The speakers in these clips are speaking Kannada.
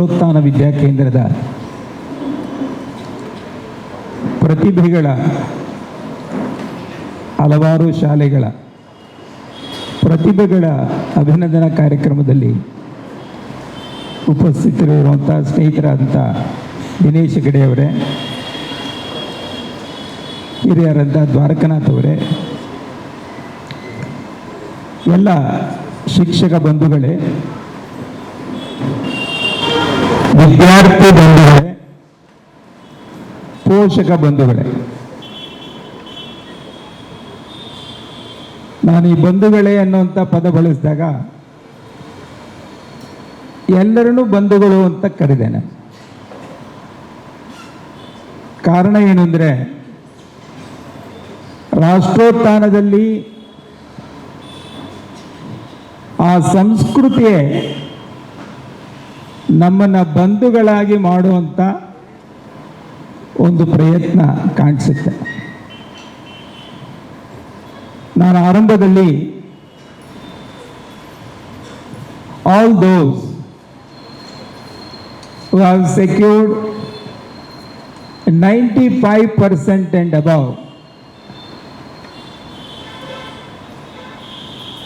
ರಾಷ್ಟ್ರೋತ್ಥಾನ ವಿದ್ಯಾಕೇಂದ್ರದ ಪ್ರತಿಭೆಗಳ ಹಲವಾರು ಶಾಲೆಗಳ ಪ್ರತಿಭೆಗಳ ಅಭಿನಂದನಾ ಕಾರ್ಯಕ್ರಮದಲ್ಲಿ ಉಪಸ್ಥಿತರಿರುವಂಥ ಸ್ನೇಹಿತರಾದಂಥ ದಿನೇಶ್ ಹೆಗಡೆಯವರೇ ಹಿರಿಯರಾದ ದ್ವಾರಕನಾಥ್ ಅವರೇ, ಎಲ್ಲ ಶಿಕ್ಷಕ ಬಂಧುಗಳೇ ವಿದ್ಯಾರ್ಥಿ ಬಂಧುಗಳೇ, ಪೋಷಕ ಬಂಧುಗಳೇ, ನಾನು ಈ ಬಂಧುಗಳೇ ಅನ್ನುವಂಥ ಪದ ಬಳಸಿದಾಗ ಎಲ್ಲರನ್ನೂ ಬಂಧುಗಳು ಅಂತ ಕರೆದೇನೆ. ಕಾರಣ ಏನು ಅಂದರೆ ರಾಷ್ಟ್ರೋತ್ಥಾನದಲ್ಲಿ ಆ ಸಂಸ್ಕೃತಿಯೇ ನಮ್ಮನ್ನು ಬಂಧುಗಳಾಗಿ ಮಾಡುವಂಥ ಒಂದು ಪ್ರಯತ್ನ ಕಾಣಿಸುತ್ತೆ ನಾನು ಆರಂಭದಲ್ಲಿ all those who have secured 95% and above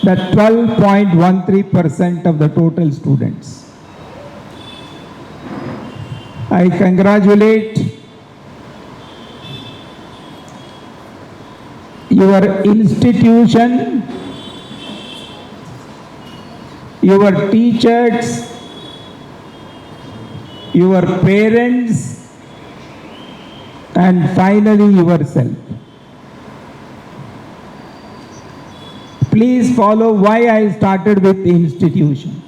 the 12.13% of the total students. I congratulate your institution, your teachers, your parents, and finally yourself. Please follow why I started with institution.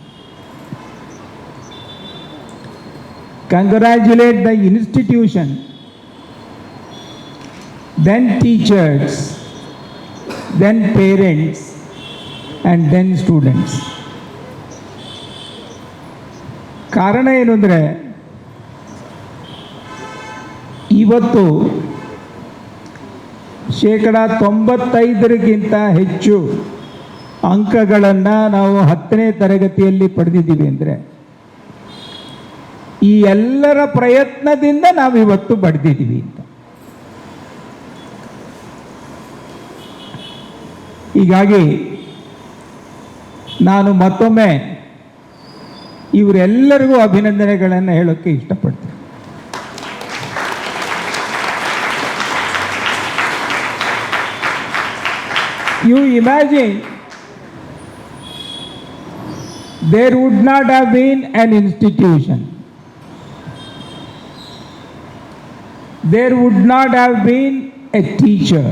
Congratulate the institution, then teachers, then parents, and then students. ಕಾರಣ ಏನು ಅಂದರೆ ಇವತ್ತು ಶೇಕಡ ತೊಂಬತ್ತೈದರಿಗಿಂತ ಹೆಚ್ಚು ಅಂಕಗಳನ್ನು ನಾವು ಹತ್ತನೇ ತರಗತಿಯಲ್ಲಿ ಪಡೆದಿದ್ದೀವಿ ಅಂದರೆ ಈ ಎಲ್ಲರ ಪ್ರಯತ್ನದಿಂದ ನಾವು ಇವತ್ತು ಪಡೆದಿದ್ದೀವಿ ಅಂತ ಹೀಗಾಗಿ ನಾನು ಮತ್ತೊಮ್ಮೆ ಇವರೆಲ್ಲರಿಗೂ ಅಭಿನಂದನೆಗಳನ್ನು ಹೇಳೋಕ್ಕೆ ಇಷ್ಟಪಡ್ತೀನಿ you imagine there would not have been an institution. There would not have been a teacher.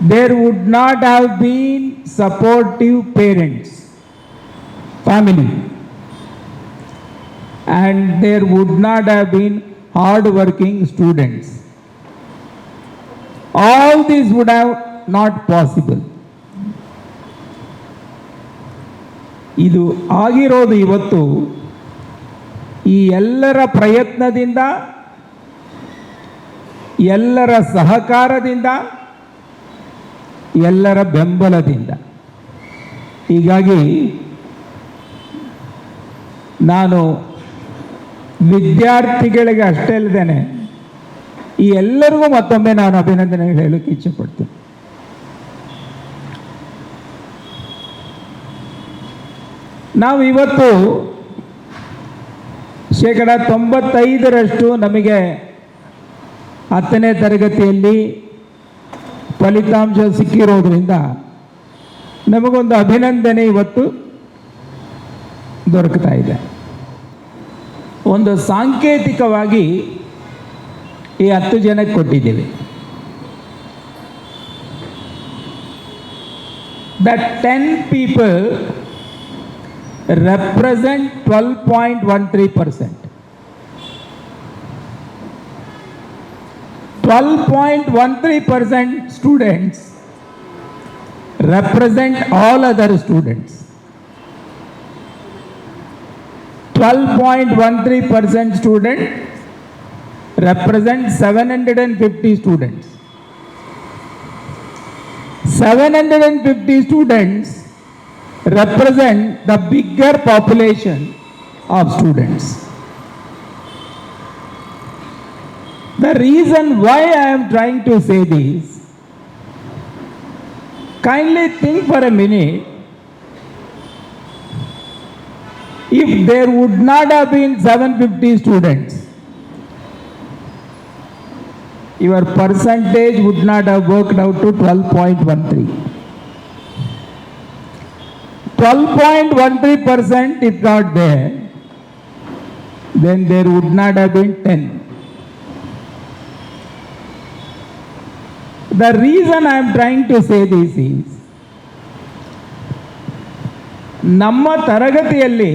There would not have been supportive parents, family. And there would not have been hard-working students. all this would have not possible ಇದು ಆಗಿರೋದು ಇವತ್ತು ಈ ಎಲ್ಲರ ಪ್ರಯತ್ನದಿಂದ ಎಲ್ಲರ ಸಹಕಾರದಿಂದ, ಎಲ್ಲರ ಬೆಂಬಲದಿಂದ. ಹೀಗಾಗಿ ನಾನು ವಿದ್ಯಾರ್ಥಿಗಳಿಗೆ ಅಷ್ಟೇ ಅಲ್ಲದೇನೆ, ಈ ಎಲ್ಲರಿಗೂ ಮತ್ತೊಮ್ಮೆ ನಾನು ಅಭಿನಂದನೆ ಹೇಳೋಕೆ ಇಚ್ಛೆ ಪಡ್ತೀನಿ ನಾವು ಇವತ್ತು ಶೇಕಡ ತೊಂಬತ್ತೈದರಷ್ಟು ನಮಗೆ ಹತ್ತನೇ ತರಗತಿಯಲ್ಲಿ ಫಲಿತಾಂಶ ಸಿಕ್ಕಿರೋದ್ರಿಂದ ನಮಗೊಂದು ಅಭಿನಂದನೆ ಇವತ್ತು ದೊರಕ್ತಾ ಇದೆ. ಒಂದು ಸಾಂಕೇತಿಕವಾಗಿ ಈ ಹತ್ತು ಜನಕ್ಕೆ ಕೊಟ್ಟಿದ್ದೀವಿ. The ten people represent twelve point one three percent 12.13% students represent all other students. 12.13% student represent 750 students. 750 students represent the bigger population of students. The reason why I am trying to say this, kindly think for a minute if there would not have been 750 students, your percentage would not have worked out to 12.13. 12.13 percent if not there, then there would not have been 10. The reason I am trying to say this is, ನಮ್ಮ ತರಗತಿಯಲ್ಲಿ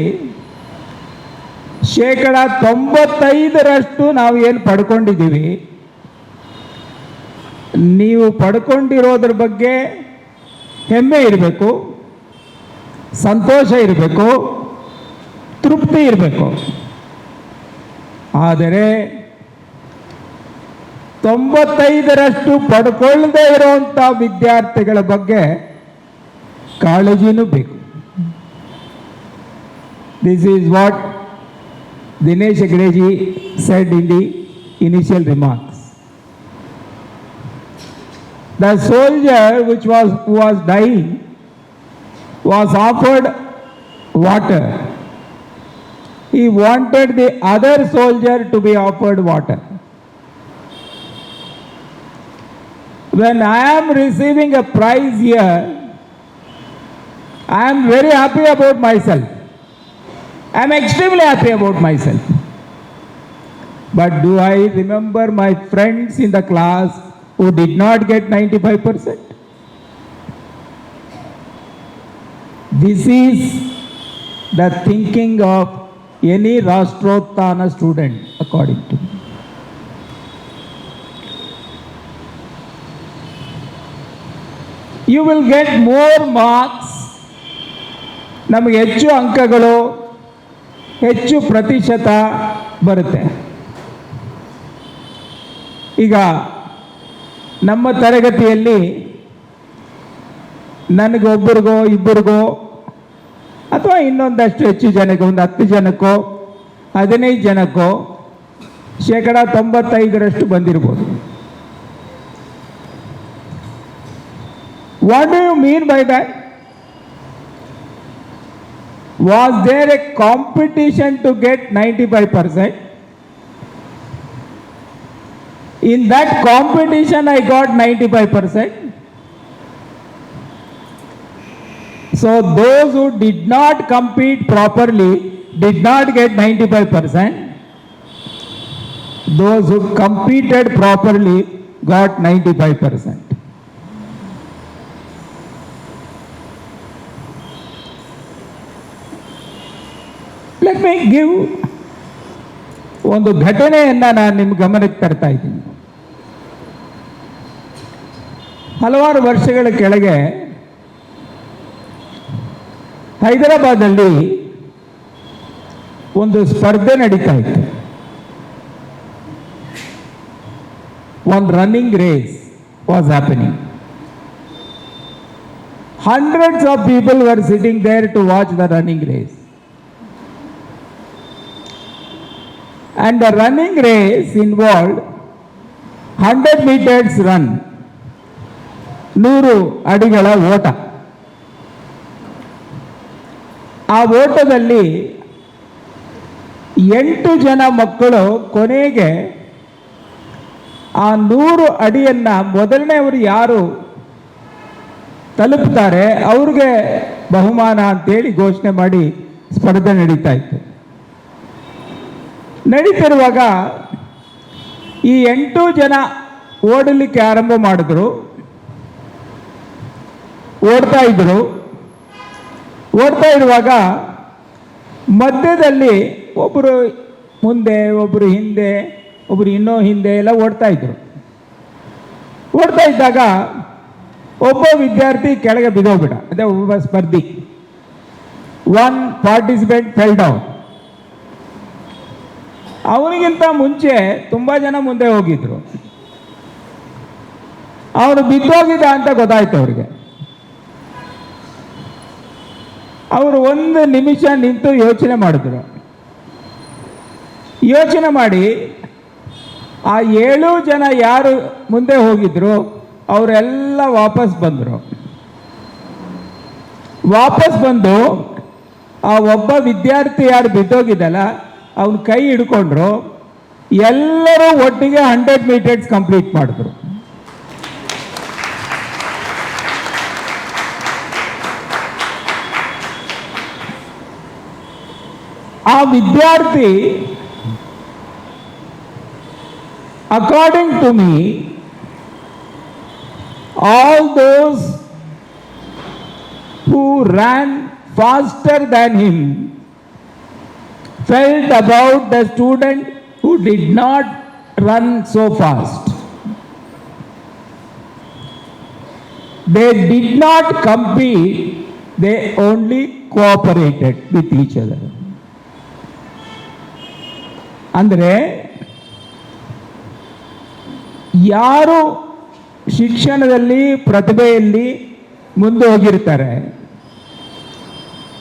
ಶೇಕಡ ತೊಂಬತ್ತೈದರಷ್ಟು ನಾವು ಏನು ಪಡ್ಕೊಂಡಿದ್ದೀವಿ ನೀವು ಪಡ್ಕೊಂಡಿರೋದ್ರ ಬಗ್ಗೆ ಹೆಮ್ಮೆ ಇರಬೇಕು ಸಂತೋಷ ಇರಬೇಕು ತೃಪ್ತಿ ಇರಬೇಕು. ಆದರೆ ತೊಂಬತ್ತೈದರಷ್ಟು ಪಡ್ಕೊಳ್ಳದೆ ಇರುವಂಥ ವಿದ್ಯಾರ್ಥಿಗಳ ಬಗ್ಗೆ ಕಾಳಜಿನೂ ಬೇಕು this is what Dinesh ಹೆಗ್ಡೆಜಿ said in the initial remarks The soldier which was who was dying was offered water. He wanted the other soldier to be offered water. When I am receiving a prize here, I am very happy about myself. I am extremely happy about myself. But do I remember my friends in the class who did not get 95%? This is the thinking of any Rashtrottana student, according to me. You will get more marks ನಮಗೆ ಹೆಚ್ಚು ಅಂಕಗಳು, ಹೆಚ್ಚು ಪ್ರತಿಶತ ಬರುತ್ತೆ. ಈಗ ನಮ್ಮ ತರಗತಿಯಲ್ಲಿ ನನಗೊಬ್ಬರಿಗೋ, ಇಬ್ಬರಿಗೋ, ಅಥವಾ ಇನ್ನೊಂದಷ್ಟು ಹೆಚ್ಚು ಜನಕ್ಕೆ, ಒಂದು ಹತ್ತು ಜನಕ್ಕೋ, ಹದಿನೈದು ಜನಕ್ಕೋ ಶೇಕಡ ತೊಂಬತ್ತೈದರಷ್ಟು ಬಂದಿರ್ಬೋದು. What do you mean by that? Was there a competition to get 95%? In that competition, I got 95%. So, those who did not compete properly did not get 95%. Those who competed properly got 95%. Me give ಒಂದು ಘಟನೆಯನ್ನ ನಾನು ನಿಮ್ಮ ಗಮನಕ್ಕೆ ತರ್ತಾ ಇದ್ದೀನಿ. ಹಲವಾರು ವರ್ಷಗಳ ಕೆಳಗೆ ಹೈದರಾಬಾದಲ್ಲಿ ಒಂದು ಸ್ಪರ್ಧೆ ನಡೀತಾ ಇತ್ತು. ಒಂದು running race was happening hundreds of people were sitting there to watch the running race and the running race involved 100 meters run, ನೂರು ಅಡಿಗಳ ಓಟ. ಆ ಓಟದಲ್ಲಿ ಎಂಟು ಜನ ಮಕ್ಕಳು ಕೊನೆಗೆ ಆ ನೂರು ಅಡಿಯನ್ನು ಮೊದಲನೇವರು ಯಾರು ತಲುಪ್ತಾರೆ ಅವ್ರಿಗೆ ಬಹುಮಾನ ಅಂತೇಳಿ ಘೋಷಣೆ ಮಾಡಿ ಸ್ಪರ್ಧೆ ನಡೀತಾ ಇತ್ತು. ನಡೀತಿರುವಾಗ ಈ ಎಂಟು ಜನ ಓಡಲಿಕ್ಕೆ ಆರಂಭ ಮಾಡಿದ್ರು. ಓಡ್ತಾ ಇದ್ರು. ಓಡ್ತಾ ಇರುವಾಗ ಮಧ್ಯದಲ್ಲಿ ಒಬ್ಬರು ಮುಂದೆ ಒಬ್ಬರು ಹಿಂದೆ ಒಬ್ಬರು ಇನ್ನೂ ಹಿಂದೆ ಎಲ್ಲ ಓಡ್ತಾ ಇದ್ರು. ಓಡ್ತಾ ಇದ್ದಾಗ ಒಬ್ಬ ವಿದ್ಯಾರ್ಥಿ ಕೆಳಗೆ ಬಿದ್ದೋಗ್ಬಿಡ ಅದೇ ಒಬ್ಬ ಸ್ಪರ್ಧಿ. ಒನ್ ಪಾರ್ಟಿಸಿಪೆಂಟ್ ಫೆಲ್ ಡೌನ್ ಅವನಿಗಿಂತ ಮುಂಚೆ ತುಂಬಾ ಜನ ಮುಂದೆ ಹೋಗಿದ್ರು. ಅವನು ಬಿದ್ದೋಗಿದ್ದ ಅಂತ ಗೊತ್ತಾಯ್ತು ಅವ್ರಿಗೆ. ಅವರು ಒಂದು ನಿಮಿಷ ನಿಂತು ಯೋಚನೆ ಮಾಡಿದ್ರು. ಯೋಚನೆ ಮಾಡಿ, ಆ ಏಳು ಜನ ಯಾರು ಮುಂದೆ ಹೋಗಿದ್ರು, ಅವರೆಲ್ಲ ವಾಪಸ್ ಬಂದರು. ವಾಪಸ್ ಬಂದು, ಆ ಒಬ್ಬ ವಿದ್ಯಾರ್ಥಿ ಯಾರು ಬಿದ್ದೋಗಿದ್ದಲ್ಲ ಅವನ ಕೈ ಹಿಡ್ಕೊಂಡ್ರು, ಎಲ್ಲರೂ ಒಟ್ಟಿಗೆ ಹಂಡ್ರೆಡ್ ಮೀಟರ್ಸ್ ಕಂಪ್ಲೀಟ್ ಮಾಡಿದ್ರು. ಆ ವಿದ್ಯಾರ್ಥಿ according to me all those who ran faster than him felt about the student who did not run so fast. They did not compete, they only cooperated with each other. ಅಂದರೆ ಯಾರು ಶಿಕ್ಷಣದಲ್ಲಿ ಪ್ರತಿಭೆಯಲ್ಲಿ ಮುಂದೆ ಹೋಗಿರ್ತಾರೆ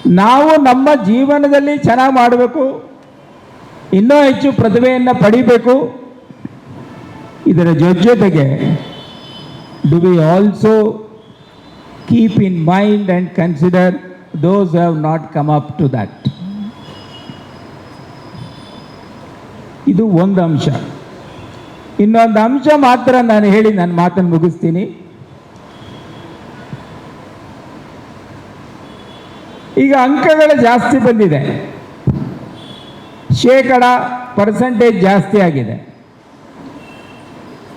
ನಾವು ನಮ್ಮ ಜೀವನದಲ್ಲಿ ಚೆನ್ನಾಗಿ ಮಾಡಬೇಕು. ಇನ್ನೂ ಹೆಚ್ಚು ಪ್ರತಿಭೆಯನ್ನು ಪಡಿಬೇಕು. ಇದರ ಜೊತೆ ಜೊತೆಗೆ do we also keep in mind and consider those have not come up to that ಇದು ಒಂದು ಅಂಶ. ಇನ್ನೊಂದು ಅಂಶ ಮಾತ್ರ ನಾನು ಹೇಳಿ, ನನ್ನ ಮಾತನ್ನು ಮುಗಿಸ್ತೀನಿ. ಈಗ ಅಂಕಗಳು ಜಾಸ್ತಿ ಬಂದಿದೆ. ಶೇಕಡ ಪರ್ಸೆಂಟೇಜ್ ಜಾಸ್ತಿ ಆಗಿದೆ.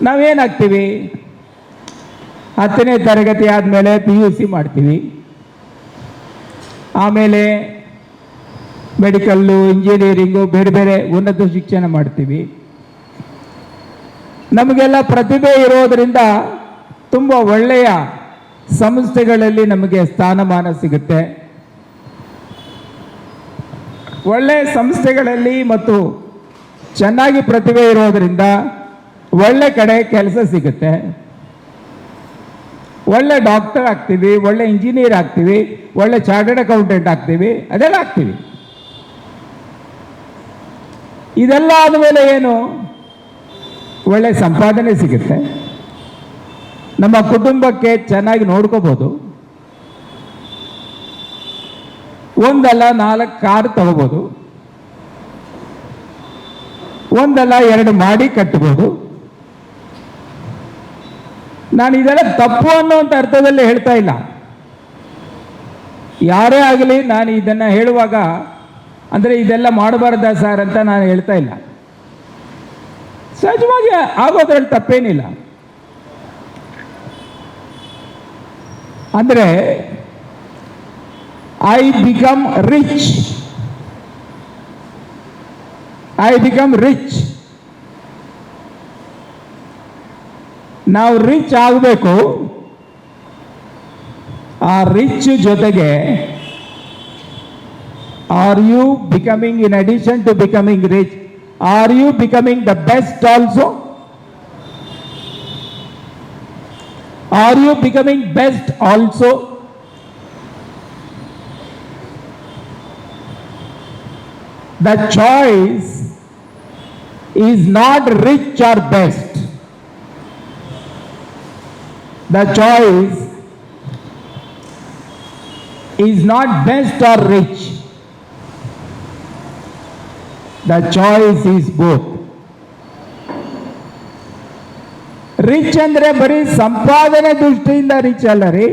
ನಾವೇನಾಗ್ತೀವಿ? ಹತ್ತನೇ ತರಗತಿ ಆದಮೇಲೆ ಪಿ ಯು ಸಿ ಮಾಡ್ತೀವಿ. ಆಮೇಲೆ ಮೆಡಿಕಲ್ಲು, ಇಂಜಿನಿಯರಿಂಗು, ಬೇರೆ ಬೇರೆ ಉನ್ನತ ಶಿಕ್ಷಣ ಮಾಡ್ತೀವಿ. ನಮಗೆಲ್ಲ ಪ್ರತಿಭೆ ಇರೋದರಿಂದ ತುಂಬ ಒಳ್ಳೆಯ ಸಂಸ್ಥೆಗಳಲ್ಲಿ ನಮಗೆ ಸ್ಥಾನಮಾನ ಸಿಗುತ್ತೆ. ಒಳ್ಳೆಯ ಸಂಸ್ಥೆಗಳಲ್ಲಿ ಮತ್ತು ಚೆನ್ನಾಗಿ ಪ್ರತಿಭೆ ಇರೋದರಿಂದ ಒಳ್ಳೆ ಕಡೆ ಕೆಲಸ ಸಿಗುತ್ತೆ. ಒಳ್ಳೆ ಡಾಕ್ಟರ್ ಆಗ್ತೀವಿ, ಒಳ್ಳೆ ಇಂಜಿನಿಯರ್ ಆಗ್ತೀವಿ, ಒಳ್ಳೆ ಚಾರ್ಟರ್ಡ್ ಅಕೌಂಟೆಂಟ್ ಆಗ್ತೀವಿ, ಅದೆಲ್ಲ ಆಗ್ತೀವಿ. ಇದೆಲ್ಲ ಆದಮೇಲೆ ಏನು? ಒಳ್ಳೆ ಸಂಪಾದನೆ ಸಿಗುತ್ತೆ. ನಮ್ಮ ಕುಟುಂಬಕ್ಕೆ ಚೆನ್ನಾಗಿ ನೋಡ್ಕೋಬೋದು. ಒಂದಲ್ಲ ನಾಲ್ಕು ಕಾರ್ ತಗೋಬೋದು. ಒಂದಲ್ಲ ಎರಡು ಮಾಡಿ ಕಟ್ಟಬಹುದು ನಾನು ಇದೆಲ್ಲ ತಪ್ಪು ಅನ್ನುವಂಥ ಅರ್ಥದಲ್ಲಿ ಹೇಳ್ತಾ ಇಲ್ಲ. ಯಾರೇ ಆಗಲಿ ನಾನು ಇದನ್ನು ಹೇಳುವಾಗ, ಅಂದರೆ ಇದೆಲ್ಲ ಮಾಡಬಾರ್ದ ಸರ್ ಅಂತ ನಾನು ಹೇಳ್ತಾ ಇಲ್ಲ. ಸಹಜವಾಗಿ ಆಗೋದ್ರಲ್ಲಿ ತಪ್ಪೇನಿಲ್ಲ. ಅಂದರೆ I become rich I become rich ನಾವು ರಿಚ್ ಆಗಬೇಕು. ಆ ರಿಚ್ ಜೊತೆಗೆ are you becoming in addition to becoming rich are you becoming the best also are you becoming best also the choice is not rich or best. The choice is not best or rich. The choice is both. Rich ಅಂದ್ರೆ ಬರೀ ಸಂಪಾದನೆ ದೃಷ್ಟಿಯಿಂದ ರಿಚ್ ಅಲ್ಲ ರೀ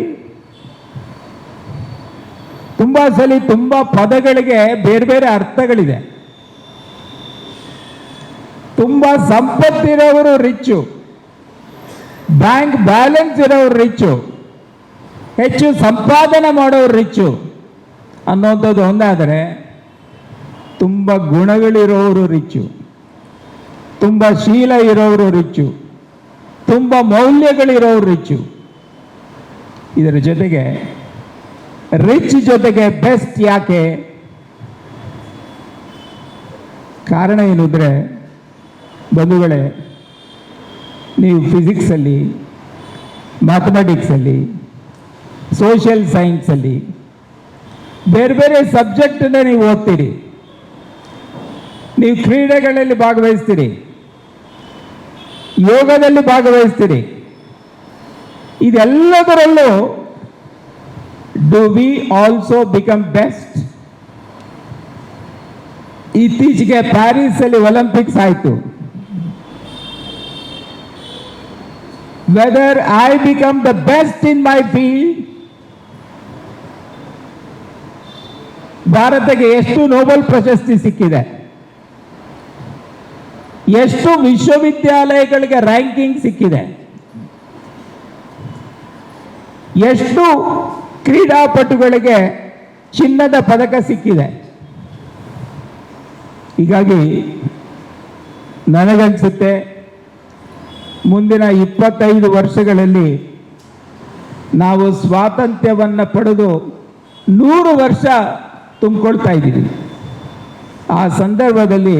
ತುಂಬಾ ಸಲಿ ತುಂಬಾ ಪದಗಳಿಗೆ ಬೇರೆ ಬೇರೆ ಅರ್ಥಗಳಿದೆ. ತುಂಬಾ ಸಂಪತ್ತಿರೋರು ರಿಚ್ಚು ಬ್ಯಾಂಕ್ ಬ್ಯಾಲೆನ್ಸ್ ಇರೋರು ರಿಚ್ಚು ಹೆಚ್ಚು ಸಂಪಾದನೆ ಮಾಡೋರು ರಿಚ್ಚು ಅನ್ನೋಂಥದ್ದು ಒಂದಾದರೆ ತುಂಬ ಗುಣಗಳಿರೋರು ರಿಚ್ಚು ತುಂಬ ಶೀಲ ಇರೋರು ರಿಚ್ಚು ತುಂಬ ಮೌಲ್ಯಗಳಿರೋರು ರಿಚ್ಚು ಇದರ ಜೊತೆಗೆ ರಿಚ್ ಜೊತೆಗೆ ಬೆಸ್ಟ್ ಯಾಕೆ? ಕಾರಣ ಏನಿದ್ರೆ ಬಂಧುಗಳೇ, ನೀವು ಫಿಸಿಕ್ಸಲ್ಲಿ ಮ್ಯಾಥಮೆಟಿಕ್ಸಲ್ಲಿ ಸೋಷಿಯಲ್ ಸೈನ್ಸಲ್ಲಿ ಬೇರೆ ಬೇರೆ ಸಬ್ಜೆಕ್ಟನ್ನ ನೀವು ಓದ್ತೀರಿ. ನೀವು ಕ್ರೀಡೆಗಳಲ್ಲಿ ಭಾಗವಹಿಸ್ತೀರಿ. ಯೋಗದಲ್ಲಿ ಭಾಗವಹಿಸ್ತೀರಿ. ಇದೆಲ್ಲದರಲ್ಲೂ do we also become best ಇತ್ತೀಚೆಗೆ ಪ್ಯಾರಿಸ್ ಅಲ್ಲಿ ಒಲಿಂಪಿಕ್ಸ್ ಆಯಿತು. Whether I become the best in my field ಭಾರತಕ್ಕೆ ಎಷ್ಟು ನೋಬೆಲ್ ಪ್ರಶಸ್ತಿ ಸಿಕ್ಕಿದೆ? ಎಷ್ಟು ವಿಶ್ವವಿದ್ಯಾಲಯಗಳಿಗೆ ರ್ಯಾಂಕಿಂಗ್ ಸಿಕ್ಕಿದೆ? ಎಷ್ಟು ಕ್ರೀಡಾಪಟುಗಳಿಗೆ ಚಿನ್ನದ ಪದಕ ಸಿಕ್ಕಿದೆ. ಹೀಗಾಗಿ ನನಗನ್ಸುತ್ತೆ ಮುಂದಿನ ಇಪ್ಪತ್ತೈದು ವರ್ಷಗಳಲ್ಲಿ ನಾವು ಸ್ವಾತಂತ್ರ್ಯವನ್ನು ಪಡೆದು ನೂರು ವರ್ಷ ತುಂಬಿಕೊಳ್ತಾ ಇದ್ದೀವಿ. ಆ ಸಂದರ್ಭದಲ್ಲಿ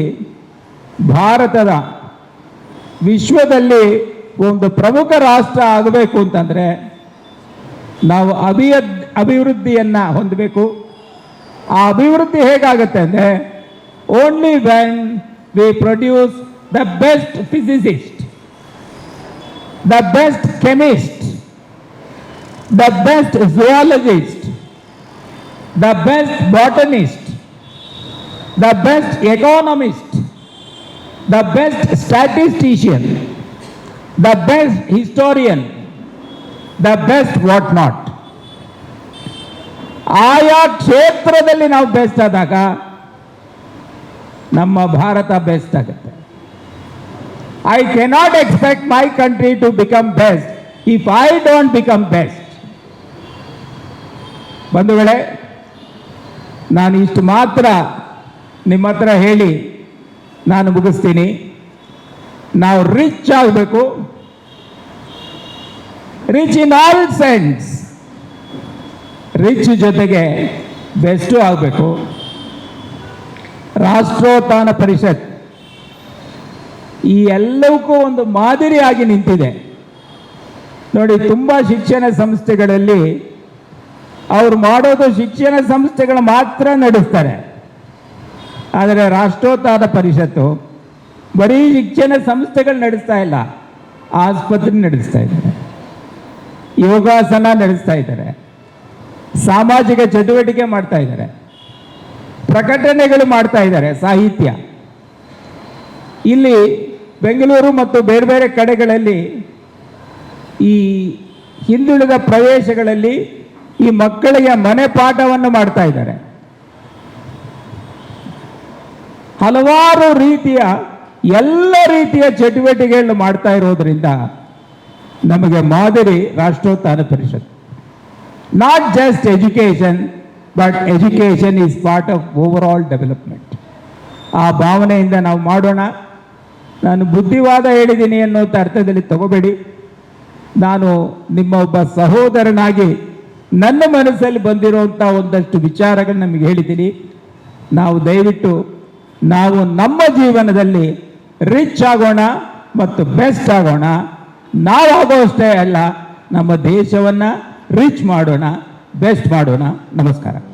ಭಾರತದ ವಿಶ್ವದಲ್ಲಿ ಒಂದು ಪ್ರಮುಖ ರಾಷ್ಟ್ರ ಆಗಬೇಕು ಅಂತಂದರೆ ನಾವು ಅಭಿಯ ಅಭಿವೃದ್ಧಿಯನ್ನು ಹೊಂದಬೇಕು. ಆ ಅಭಿವೃದ್ಧಿ ಹೇಗಾಗುತ್ತೆ ಅಂದರೆ only when we produce the best physicist the best chemist the best zoologist the best botanist the best economist the best statistician, the best historian, the best what not. ಆಯಾ ಕ್ಷೇತ್ರದಲ್ಲಿ ನಾವು ಬೆಸ್ಟ್ ಆದಾಗ ನಮ್ಮ ಭಾರತ ಬೆಸ್ಟ್ ಆಗುತ್ತೆ. I cannot expect my country to become best if I don't become best ಬಂಧುಗಳೇ, ನಾನು ಇಷ್ಟು ಮಾತ್ರ ನಿಮ್ಮ ಹತ್ರ ಹೇಳಿ ನಾನು ಮುಗಿಸ್ತೀನಿ. ನಾವು ರಿಚ್ ಆಗಬೇಕು. Rich in all sense rich ಜೊತೆಗೆ ಬೆಸ್ಟು ಆಗಬೇಕು. ರಾಷ್ಟ್ರೋತ್ಥಾನ ಪರಿಷತ್. ಈ ಎಲ್ಲವಕ್ಕೂ ಒಂದು ಮಾದರಿಯಾಗಿ ನಿಂತಿದೆ. ನೋಡಿ, ತುಂಬ ಶಿಕ್ಷಣ ಸಂಸ್ಥೆಗಳಲ್ಲಿ ಅವ್ರು ಮಾಡೋದು ಶಿಕ್ಷಣ ಸಂಸ್ಥೆಗಳು ಮಾತ್ರ ನಡೆಸ್ತಾರೆ. ಆದರೆ ರಾಷ್ಟ್ರೋತ್ಥಾನ ಪರಿಷತ್ತು ಬರೀ ಶಿಕ್ಷಣ ಸಂಸ್ಥೆಗಳು ನಡೆಸ್ತಾ ಇಲ್ಲ, ಆಸ್ಪತ್ರೆ ನಡೆಸ್ತಾ ಇದ್ದಾರೆ ಯೋಗಾಸನ ನಡೆಸ್ತಾ ಇದ್ದಾರೆ. ಸಾಮಾಜಿಕ ಚಟುವಟಿಕೆ ಮಾಡ್ತಾ ಇದ್ದಾರೆ. ಪ್ರಕಟಣೆಗಳು ಮಾಡ್ತಾ ಇದ್ದಾರೆ ಸಾಹಿತ್ಯ. ಇಲ್ಲಿ ಬೆಂಗಳೂರು ಮತ್ತು ಬೇರೆ ಬೇರೆ ಕಡೆಗಳಲ್ಲಿ ಈ ಹಿಂದುಳಿದ ಪ್ರದೇಶಗಳಲ್ಲಿ ಈ ಮಕ್ಕಳಿಗೆ ಮನೆ ಪಾಠವನ್ನು ಮಾಡ್ತಾ ಇದ್ದಾರೆ. ಹಲವಾರು ರೀತಿಯ ಎಲ್ಲ ರೀತಿಯ ಚಟುವಟಿಕೆಗಳು ಮಾಡ್ತಾ ಇರೋದ್ರಿಂದ ನಮಗೆ ಮಾದರಿ Rashtrotthana Parishat. Not just education but education is part of overall development ಆ ಭಾವನೆಯಿಂದ ನಾವು ಮಾಡೋಣ. ನಾನು ಬುದ್ಧಿವಾದ ಹೇಳಿದ್ದೀನಿ ಅನ್ನೋಂಥ ಅರ್ಥದಲ್ಲಿ ತಗೋಬೇಡಿ. ನಾನು ನಿಮ್ಮ ಒಬ್ಬ ಸಹೋದರನಾಗಿ ನನ್ನ ಮನಸ್ಸಲ್ಲಿ ಬಂದಿರುವಂಥ ಒಂದಷ್ಟು ವಿಚಾರಗಳು ನಮಗೆ ಹೇಳಿದ್ದೀನಿ. ನಾವು ದಯವಿಟ್ಟು ನಾವು ನಮ್ಮ ಜೀವನದಲ್ಲಿ ರಿಚ್ ಆಗೋಣ ಮತ್ತು ಬೆಸ್ಟ್ ಆಗೋಣ. ನಾವಾಗೋ ಅಷ್ಟೇ ಅಲ್ಲ ನಮ್ಮ ದೇಶವನ್ನು ರಿಚ್ ಮಾಡೋಣ ಬೆಸ್ಟ್ ಮಾಡೋಣ. ನಮಸ್ಕಾರ.